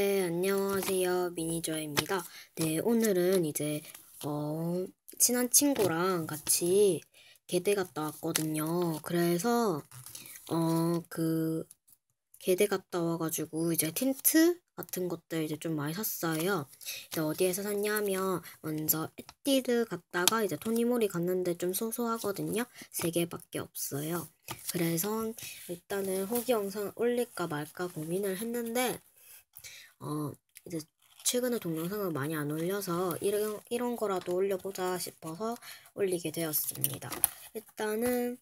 네, 안녕하세요. 미니저입니다. 네, 오늘은 이제, 어, 친한 친구랑 같이 개대 갔다 왔거든요. 그래서, 어, 그, 개대 갔다 와가지고, 이제 틴트 같은 것들 이제 좀 많이 샀어요. 이제 어디에서 샀냐면, 먼저 에뛰드 갔다가 이제 토니모리 갔는데 좀 소소하거든요. 세 개밖에 없어요. 그래서 일단은 후기 영상 올릴까 말까 고민을 했는데, 어, 이제 최근에 동영상을 많이 안 올려서 이런, 이런 거라도 올려보자 싶어서 올리게 되었습니다. 일단은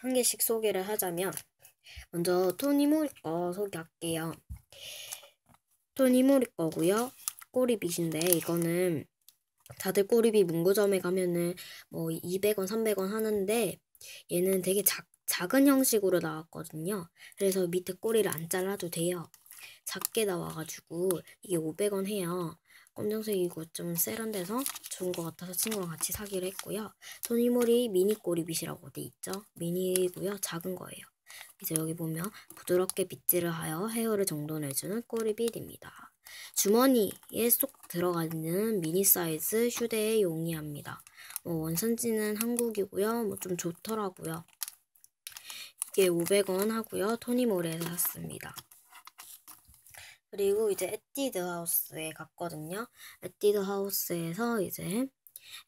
한 개씩 소개를 하자면 먼저 토니 모리 거 소개할게요. 토니 모리 거고요. 꼬리빗인데 이거는 다들 꼬리빗 문구점에 가면은 뭐 200원, 300원 하는데 얘는 되게 작, 작은 형식으로 나왔거든요. 그래서 밑에 꼬리를 안 잘라도 돼요. 작게 나와가지고 이게 500원 해요. 검정색이고 좀 세련돼서 좋은 것 같아서 친구랑 같이 사기로 했고요. 토니모리 미니 꼬리빗이라고 돼 있죠. 미니고요. 작은 거예요. 이제 여기 보면 부드럽게 빗질을 하여 헤어를 정돈해주는 꼬리빗입니다. 주머니에 쏙 들어가는 미니 사이즈 휴대에 용이합니다. 뭐 원산지는 한국이고요. 뭐 좀 좋더라고요. 이게 500원 하고요. 토니모리에서 샀습니다. 그리고 이제 에뛰드 하우스에 갔거든요. 에뛰드 하우스에서 이제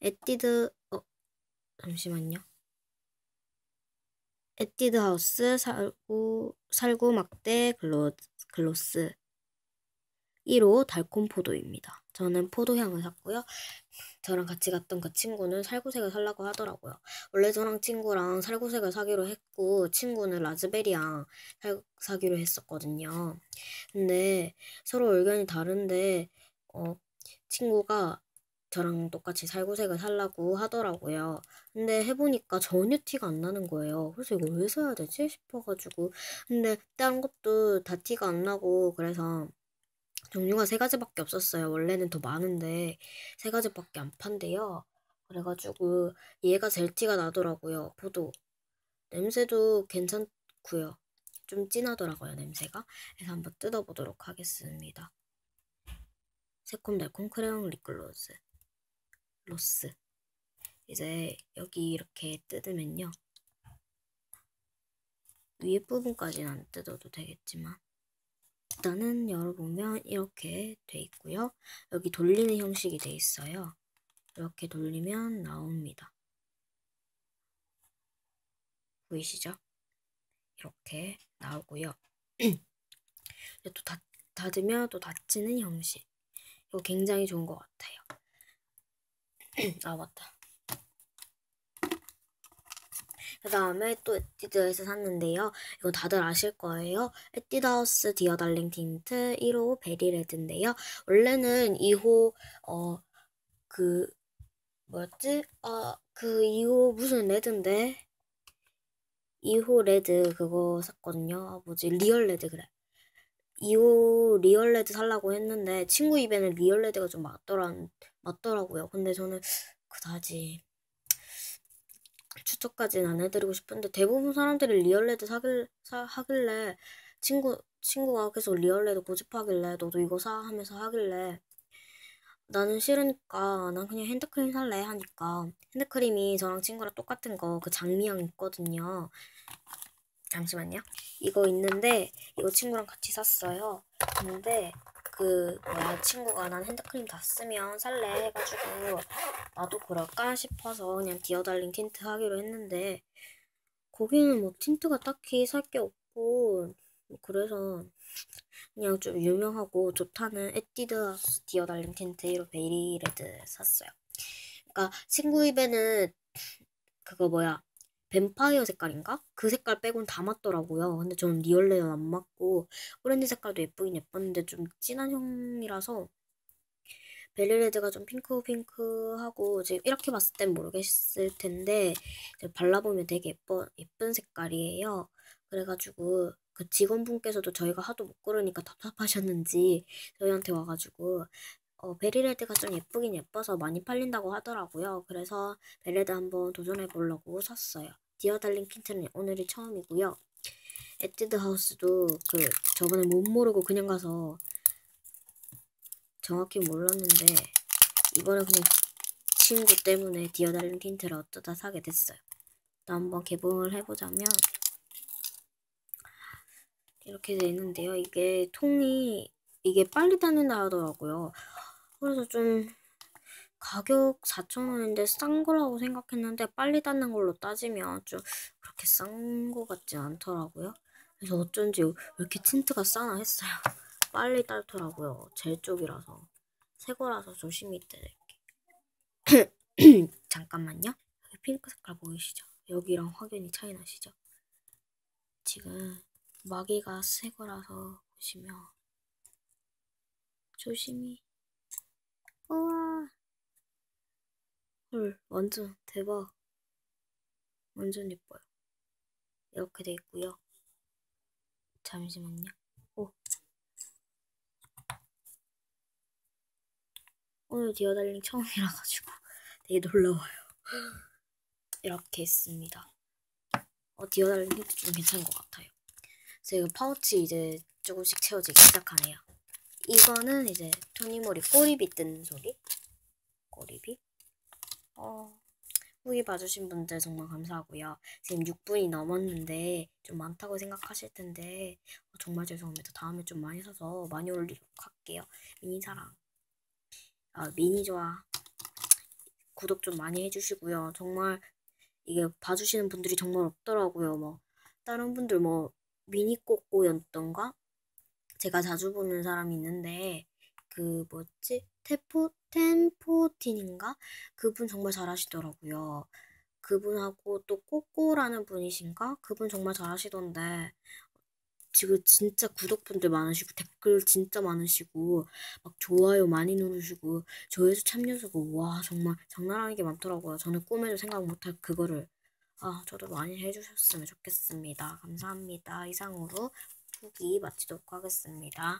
에뛰드 어 잠시만요. 에뛰드 하우스 살구 살구 막대 글로 글로스 1호 달콤 포도입니다. 저는 포도향을 샀고요. 저랑 같이 갔던 그 친구는 살구색을 살라고 하더라고요. 원래 저랑 친구랑 살구색을 사기로 했고 친구는 라즈베리향 사기로 했었거든요. 근데 서로 의견이 다른데 어 친구가 저랑 똑같이 살구색을 살라고 하더라고요. 근데 해보니까 전혀 티가 안 나는 거예요. 그래서 이거 왜 사야 되지 싶어가지고 근데 다른 것도 다 티가 안 나고 그래서 종류가 세 가지밖에 없었어요. 원래는 더 많은데 세 가지밖에 안 판대요. 그래가지고 얘가 제일 티가 나더라고요. 포도. 냄새도 괜찮고요. 좀 진하더라고요, 냄새가. 그래서 한번 뜯어보도록 하겠습니다. 새콤달콤 크레용 립글로즈. 로스. 이제 여기 이렇게 뜯으면요. 위에 부분까지는 안 뜯어도 되겠지만 일단은 열어보면 이렇게 돼 있고요. 여기 돌리는 형식이 돼 있어요. 이렇게 돌리면 나옵니다. 보이시죠? 이렇게 나오고요. 또 닫, 닫으면 또 닫히는 형식. 이거 굉장히 좋은 것 같아요. 아 맞다. 그 다음에 또 에뛰드에서 샀는데요. 이거 다들 아실 거예요. 에뛰드하우스 디어 달링 틴트 1호 베리레드인데요. 원래는 2호 어 그 뭐였지? 아 그 2호 무슨 레드인데 2호 레드 그거 샀거든요. 아, 뭐지? 리얼 레드 그래. 2호 리얼 레드 살라고 했는데 친구 입에는 리얼 레드가 좀 맞더라, 맞더라고요. 근데 저는 그다지 추천까지는 안 해드리고 싶은데 대부분 사람들이 리얼레드 사길, 사, 하길래 친구, 친구가 계속 리얼레드 고집하길래 너도 이거 사 하면서 하길래 나는 싫으니까 난 그냥 핸드크림 살래 하니까 핸드크림이 저랑 친구랑 똑같은 거 그 장미향 있거든요. 잠시만요. 이거 있는데 이거 친구랑 같이 샀어요. 근데 그 뭐야 친구가 난 핸드크림 다 쓰면 살래 해가지고 나도 그럴까 싶어서 그냥 디어달링 틴트 하기로 했는데 거기는 뭐 틴트가 딱히 살 게 없고 그래서 그냥 좀 유명하고 좋다는 에뛰드 디어달링 틴트 1호 베리 레드 샀어요. 그러니까 친구 입에는 그거 뭐야 뱀파이어 색깔인가? 그 색깔 빼곤 다 맞더라고요. 근데 저는 리얼레는 안 맞고 오렌지 색깔도 예쁘긴 예뻤는데 좀 진한 형이라서 베리레드가 좀 핑크핑크하고 지금 이렇게 봤을 땐 모르겠을 텐데 발라보면 되게 예뻐, 예쁜 색깔이에요. 그래가지고 그 직원분께서도 저희가 하도 못 고르니까 답답하셨는지 저희한테 와가지고 어, 베리레드가 좀 예쁘긴 예뻐서 많이 팔린다고 하더라고요. 그래서 베리레드 한번 도전해 보려고 샀어요. 디어 달링 킨트는 오늘이 처음이고요. 에뛰드 하우스도 그 저번에 못 모르고 그냥 가서 정확히 몰랐는데 이번에 그냥 친구 때문에 디어 달링 틴트를 어쩌다 사게 됐어요. 또 한번 개봉을 해보자면 이렇게 돼 있는데요. 이게 통이 이게 빨리 닫는다 하더라고요. 그래서 좀 가격 4,000원인데 싼 거라고 생각했는데 빨리 닫는 걸로 따지면 좀 그렇게 싼 거 같지 않더라고요. 그래서 어쩐지 왜 이렇게 틴트가 싸나 했어요. 빨리 닳더라고요. 젤 쪽이라서. 새 거라서 조심히 뜯을게. 잠깐만요. 여기 핑크 색깔 보이시죠? 여기랑 확연히 차이 나시죠? 지금 마개가 새 거라서 보시면 조심히 우와. 헐 완전 대박. 완전 예뻐요. 이렇게 돼 있고요. 잠시만요. 오. 오늘 디어달링 처음이라 가지고 되게 놀라워요. 이렇게 있습니다. 어 디어달링 좀 괜찮은 것 같아요. 제가 파우치 이제 조금씩 채워지기 시작하네요 이거는 이제 토니모리 꼬리비 뜯는 소리 꼬리비 어, 후기 봐주신 분들 정말 감사하고요. 지금 6분이 넘었는데 좀 많다고 생각하실 텐데 어, 정말 죄송합니다. 다음에 좀 많이 사서 많이 올리도록 할게요. 미니 사랑, 아, 미니 좋아, 구독 좀 많이 해주시고요. 정말 이게 봐주시는 분들이 정말 없더라고요. 뭐 다른 분들 뭐 미니 꼬꼬였던가 제가 자주 보는 사람이 있는데 그 뭐지 테포 템포틴인가 그분 정말 잘하시더라고요. 그분하고 또 꼬꼬라는 분이신가 그분 정말 잘하시던데 지금 진짜 구독분들 많으시고 댓글 진짜 많으시고 막 좋아요 많이 누르시고 조회수 참여수고 와 정말 장난 아니게 많더라고요. 저는 꿈에도 생각 못할 그거를 아 저도 많이 해주셨으면 좋겠습니다. 감사합니다. 이상으로 후기 마치도록 하겠습니다.